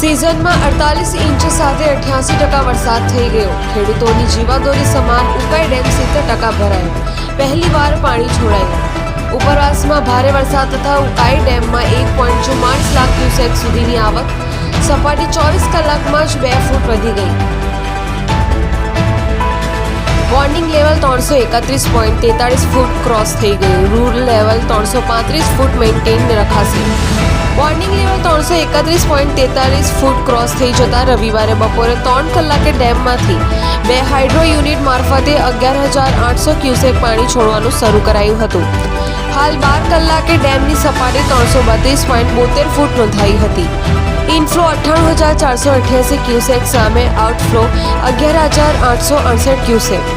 સિઝનમાં અડતાલીસ ઇંચ સાથે અઠ્યાસી ટકા વરસાદ થઈ ગયો. ખેડૂતોની જીવાદોરી સમાન ઉકાઈ ડેમ સિત્તેર ટકા ભરાયો. પહેલીવાર પાણી છોડાયું. ઉપરવાસમાં ભારે વરસાદ તથા ઉકાઈ ડેમમાં એક પોઈન્ટ ચુમ્માળીસ લાખ ક્યુસેક સુધીની આવક. સપાટી ચોવીસ કલાકમાં જ બે ફૂટ વધી ગઈ. વોર્નિંગ લેવલ ત્રણસો એકત્રીસ પોઈન્ટ તેતાળીસ ફૂટ ક્રોસ થઈ ગયું. રૂરલ લેવલ ત્રણસો પાંત્રીસ ફૂટ મેન્ટેન રખાશે. વોર્નિંગ લેવલ ત્રણસો એકત્રીસ પોઈન્ટ તેતાલીસ ફૂટ ક્રોસ થઈ જતા રવિવારે બપોરે ત્રણ કલાકે ડેમમાંથી બે હાઇડ્રો યુનિટ મારફતે અગિયાર હજાર આઠસો ક્યુસેક પાણી છોડવાનું શરૂ કરાયું હતું. હાલ બાર કલાકે ડેમની સપાટી ત્રણસો બત્રીસ પોઈન્ટ બોતેર ફૂટ નોંધાઈ હતી. ઇનફ્લો અઠ્ઠાણું હજાર ચારસો અઠ્યાસી ક્યુસેક સામે આઉટફ્લો અગિયાર હજાર આઠસો અડસઠ cusec.